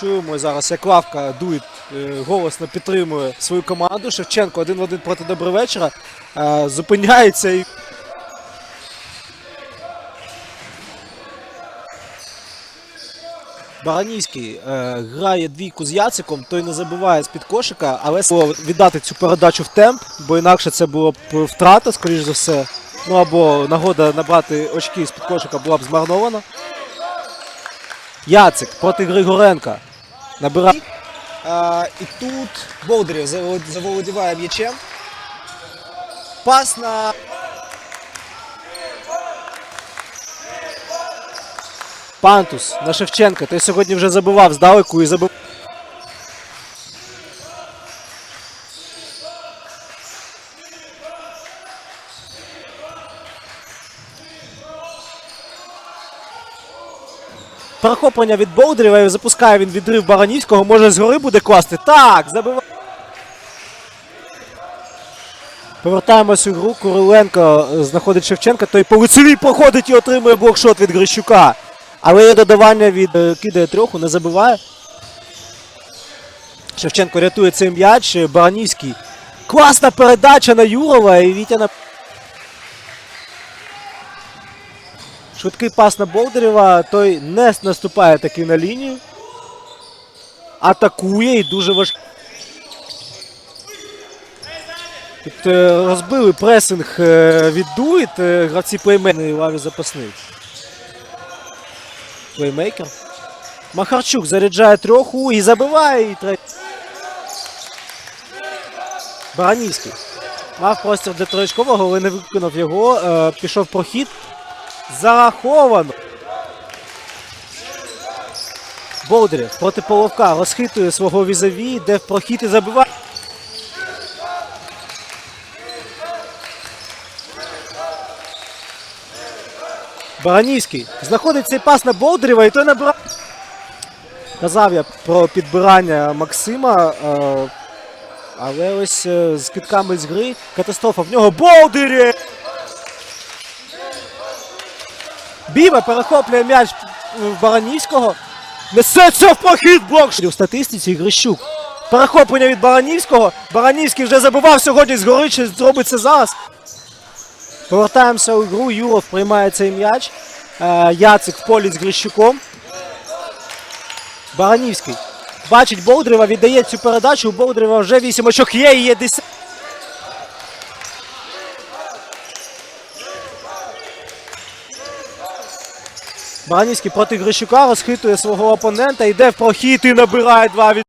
Чуємо зараз, як лавка дує е, голосно підтримує свою команду. Шевченко один в один проти Добровечора. Е, Зупиняється і. Баранівський е, грає двійку з Яциком, той не забиває з-під кошика, але віддати цю передачу в темп, бо інакше це було б втрата, скоріш за все. Ну або нагода набрати очки з-під кошика була б змарнована. Яцик проти Григоренка. Набирає. А, і тут заволод- заволодіває м'ячем. Пас на. Пантус на Шевченка. Той сьогодні вже забивав здалеку і забив. Перехоплення від Болдерєва і запускає він відрив Баранівського. Може згори буде класти. Так, забиває. Повертаємось у гру. Куриленко е, знаходить Шевченка. Той по лицевій проходить і отримує блокшот від Грищука. Але є додавання від е, кидає трьоху, не забиває. Шевченко рятує цей м'яч. Баранівський. Класна передача на Юрова і Вітя на. Швидкий пас на Болдерєва. Той не наступає таки на лінію. Атакує і дуже важкий. Тут е, розбили пресинг е, від Дуїт, е, гравці плеймейкери лаві запасних. Плеймейкер. Махарчук заряджає трьоху і забиває. І. Баранівський. Мав простір для троєчкового, але не виконав його. Пішов прохід. Зараховано. Болдерів проти Половка розхитує свого візаві, йде в прохід і забиває. Баранівський знаходить цей пас на Болдерєва і той набирає. Казав я про підбирання Максима. е, але ось е, з китками з гри катастрофа в нього Болдерєв! Біма перехоплює м'яч Баранівського. Несеться в прохід блок. У статистиці Грищук. Перехоплення від Баранівського. Баранівський вже забував сьогодні згори, чи зробить це зараз. Повертаємося у гру. Юров приймає цей м'яч. Е, Яцик в полі з Грищуком. Баранівський. Бачить Болдрева, віддає цю передачу. У Болдрева вже 8 очок є і є 10. Баранівський проти Грищука розхитує свого опонента, йде в прохід і набирає два від.